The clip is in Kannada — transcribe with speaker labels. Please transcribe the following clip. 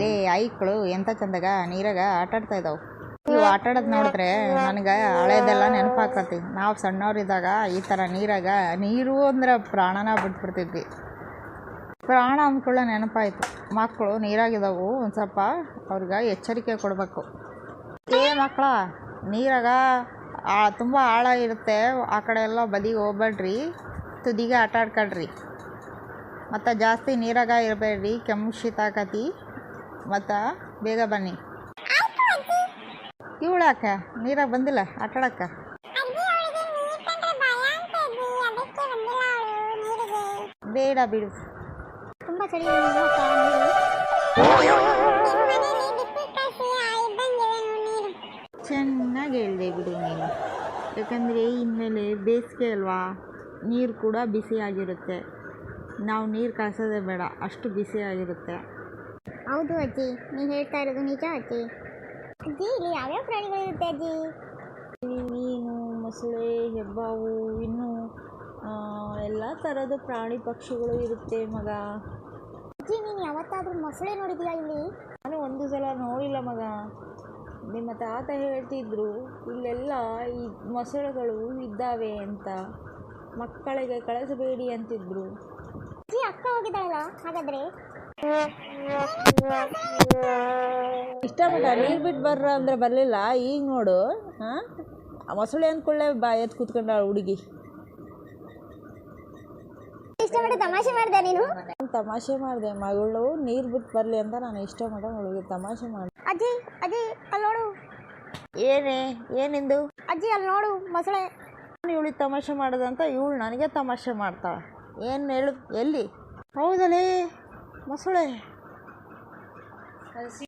Speaker 1: ಲೇ ಐಕ್ಳು ಎಂತ ಚಂದಾಗ, ನೀರಾಗ ಆಟ ಆಡ್ತಾ ಇದಾವೆ. ಇವು ಆಟ ಆಡೋದು ನೋಡಿದ್ರೆ ನನಗೆ ಹಳೇದೆಲ್ಲ ನೆನಪಾಕತಿ ನಾವು ಸಣ್ಣವರಿದ್ದಾಗ ಈ ಥರ ನೀರಾಗ, ನೀರು ಅಂದ್ರೆ ಪ್ರಾಣನ ಬಿಟ್ಬಿಡ್ತಿದ್ವಿ. ಪ್ರಾಣ ಅಂದ್ಕೊಳ್ಳ ನೆನಪಾಯ್ತು. ಮಕ್ಕಳು ನೀರಾಗಿದ್ದಾವು ಒಂದು ಸ್ವಲ್ಪ ಅವ್ರಿಗೆ ಎಚ್ಚರಿಕೆ ಕೊಡಬೇಕು. ಏ ಮಕ್ಕಳ ನೀರಾಗ ತುಂಬ ಆಳ ಇರುತ್ತೆ. ಆ ಕಡೆ ಎಲ್ಲ ಬದಿಗೆ ಹೋಗ್ಬೇಡ್ರಿ, ತುದಿಗೆ ಆಟ ಆಡ್ಕೊಳ್ರಿ ಮತ್ತು ಜಾಸ್ತಿ ನೀರಾಗ ಇರಬೇಡ್ರಿ, ಕೆಮ್ಮು ಶೀತ ಆಕತಿ ಮತ್ತು ಬೇಗ ಬನ್ನಿ. ಇವಳಾಕ ನೀರಾಗ ಬಂದಿಲ್ಲ ಆಟ ಆಡಕ್ಕೆ ಬೇಡ ಬಿಡು.
Speaker 2: ತುಂಬ ಚಳಿ
Speaker 1: ಚೆನ್ನಾಗಿ ಹೇಳಿದೆ ಬಿಡು ನೀನು. ಯಾಕಂದರೆ ಇನ್ಮೇಲೆ ಬೇಸಿಗೆ ಅಲ್ವಾ ನೀರು ಕೂಡ ಬಿಸಿಯಾಗಿರುತ್ತೆ. ನಾವು ನೀರು ಕಾಯಿಸೋದೇ ಬೇಡ ಅಷ್ಟು ಬಿಸಿಯಾಗಿರುತ್ತೆ.
Speaker 2: ಹೌದು ಅಜ್ಜಿ ನೀವು ಹೇಳ್ತಾ ಇರೋದು ನಿಜ ಅಜ್ಜಿ. ಅಜ್ಜಿ ಇಲ್ಲಿ ಯಾವ್ಯಾವ ಪ್ರಾಣಿಗಳಿರುತ್ತೆ ಅಜ್ಜಿ?
Speaker 1: ಇಲ್ಲಿ ಮೀನು ಮೊಸಳೆ ಹೆಬ್ಬಾವು ಇನ್ನು ಎಲ್ಲ ಥರದ ಪ್ರಾಣಿ ಪಕ್ಷಿಗಳು ಇರುತ್ತೆ ಮಗ.
Speaker 2: ಅಜ್ಜಿ ನೀನು ಯಾವತ್ತಾದರೂ ಮೊಸಳೆ ನೋಡಿದ್ಯಾ ಇಲ್ಲಿ?
Speaker 1: ನಾನು ಒಂದು ಸಲ ನೋಡಿಲ್ಲ ಮಗ. ನಿಮ್ಮ ತಾತ ಹೇಳ್ತಿದ್ರು ಇಲ್ಲೆಲ್ಲ ಈ ಮೊಸಳೆಗಳು ಇದ್ದಾವೆ ಅಂತ. ಮಕ್ಕಳಿಗೆ ಕಳಿಸಬೇಡಿ ಅಂತಿದ್ರು.
Speaker 2: ಅಜ್ಜಿ ಅಕ್ಕ ಹೋಗಿದ್ದಾಳಲ್ಲ? ಹಾಗಾದ್ರೆ?
Speaker 1: ಇಷ್ಟಪಟ್ಟ ನೀರು ಬಿಟ್ಟು ಬರ್ರ ಅಂದ್ರೆ ಬರಲಿಲ್ಲ. ಈಗ ನೋಡು ಹಾಂ? ಮೊಸಳೆ ಅಂದ್ಕೊಳ್ಳೆ ಬಾ ಎದ್ದು ಕೂತ್ಕೊಂಡ ಹುಡುಗಿ.
Speaker 2: ತಮಾಷೆ ಮಾಡಿದೆ ನೀನು?
Speaker 1: ತಮಾಷೆ ಮಾಡಿದೆ. ಮಗಳು ನೀರು ಬಿಟ್ಟು ಬರಲಿ ಅಂತ ನಾನು ಇಷ್ಟ ಮಾಡ ಹುಡುಗಿ ತಮಾಷೆ ಮಾಡಿ
Speaker 2: ಅಜ್ಜಿ ಅಜ್ಜಿ ಅಲ್ಲಿ ನೋಡು.
Speaker 1: ಏನೇ ಏನಿಂದು?
Speaker 2: ಅಜ್ಜಿ ಅಲ್ಲಿ ನೋಡು ಮೊಸಳೆ.
Speaker 1: ನಾನು ಇವಳಿಗೆ ತಮಾಷೆ ಮಾಡೋದಂತ ಇವಳು ನನಗೆ ತಮಾಷೆ ಮಾಡ್ತಾಳೆ. ಏನು ಹೇಳು ಎಲ್ಲಿ? ಹೌದಲೇ ಮೊಸಳೆ. Así